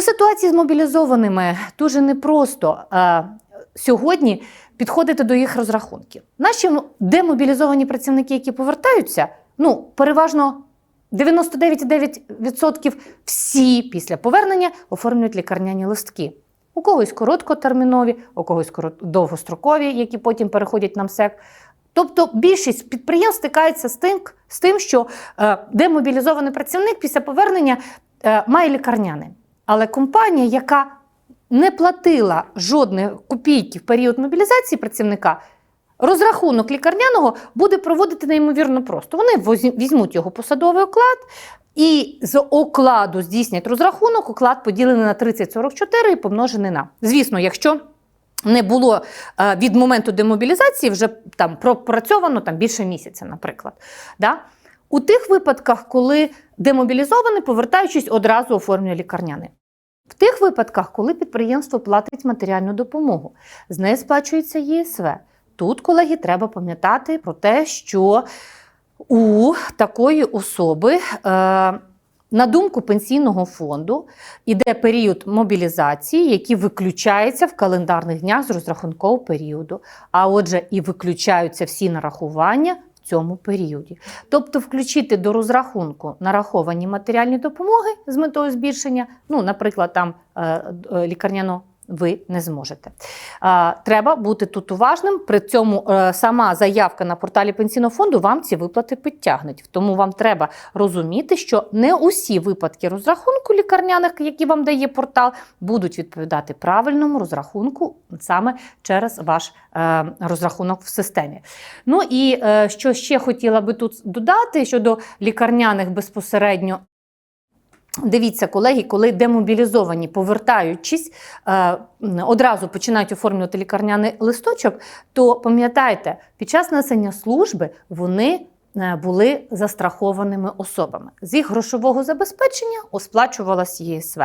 ситуації з мобілізованими дуже непросто е, сьогодні підходити до їх розрахунків. Наші демобілізовані працівники, які повертаються, ну переважно 99,9% всі після повернення оформлюють лікарняні листки. У когось короткотермінові, у когось довгострокові, які потім переходять на МСЕК. Тобто більшість підприємств стикається з тим, з тим що е, демобілізований працівник після повернення е, має лікарняне. Але компанія, яка не платила жодної копійки в період мобілізації працівника, розрахунок лікарняного буде проводити неймовірно просто. Вони візьмуть його посадовий оклад і з окладу здійснять розрахунок, оклад поділений на 30-44 і помножений на. Звісно, якщо не було е, від моменту демобілізації вже там пропрацьовано там більше місяця, наприклад. Да? У тих випадках, коли демобілізований, повертаючись, одразу оформлює лікарняне. В тих випадках, коли підприємство платить матеріальну допомогу, з неї сплачується ЄСВ. Тут, колеги, треба пам'ятати про те, що у такої особи, е, на думку пенсійного фонду, іде період мобілізації, який виключається в календарних днях з розрахункового періоду. А отже, і виключаються всі нарахування цьому періоді. Тобто, включити до розрахунку нараховані матеріальні допомоги з метою збільшення, ну, наприклад, там е, е, лікарняно. Ви не зможете. Треба бути тут уважним. При цьому е, сама заявка на порталі пенсійного фонду вам ці виплати підтягнуть. Тому вам треба розуміти, що не усі випадки розрахунку лікарняних, які вам дає портал, будуть відповідати правильному розрахунку саме через ваш е, розрахунок в системі. Ну і е, що ще хотіла би тут додати щодо лікарняних безпосередньо. Дивіться, колеги, коли демобілізовані, повертаючись, е, одразу починають оформлювати лікарняний листочок, то пам'ятайте, під час несення служби вони були застрахованими особами. З їх грошового забезпечення сплачувалась ЄСВ.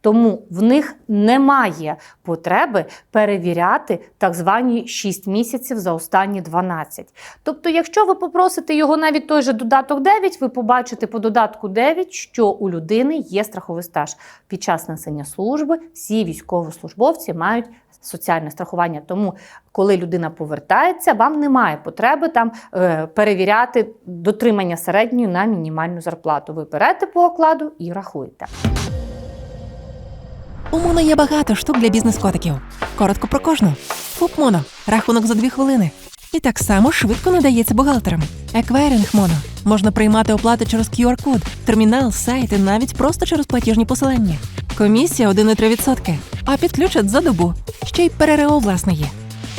Тому в них немає потреби перевіряти так звані 6 місяців за останні 12. Тобто, якщо ви попросите його навіть той же додаток 9, ви побачите по додатку 9, що у людини є страховий стаж. Під час несення служби всі військовослужбовці мають соціальне страхування. Тому, коли людина повертається, вам немає потреби там е, перевіряти дотримання середньої на мінімальну зарплату. Ви берете по окладу і рахуєте. У Моно є багато штук для бізнес-котиків. Коротко про кожну. ФУП Моно. Рахунок за дві хвилини. І так само швидко надається бухгалтерам. Еквайринг Моно. Можна приймати оплати через QR-код, термінал, сайт і навіть просто через платіжні посилання. Комісія 1,3%, а підключать за добу. Ще й ПРРО власне є.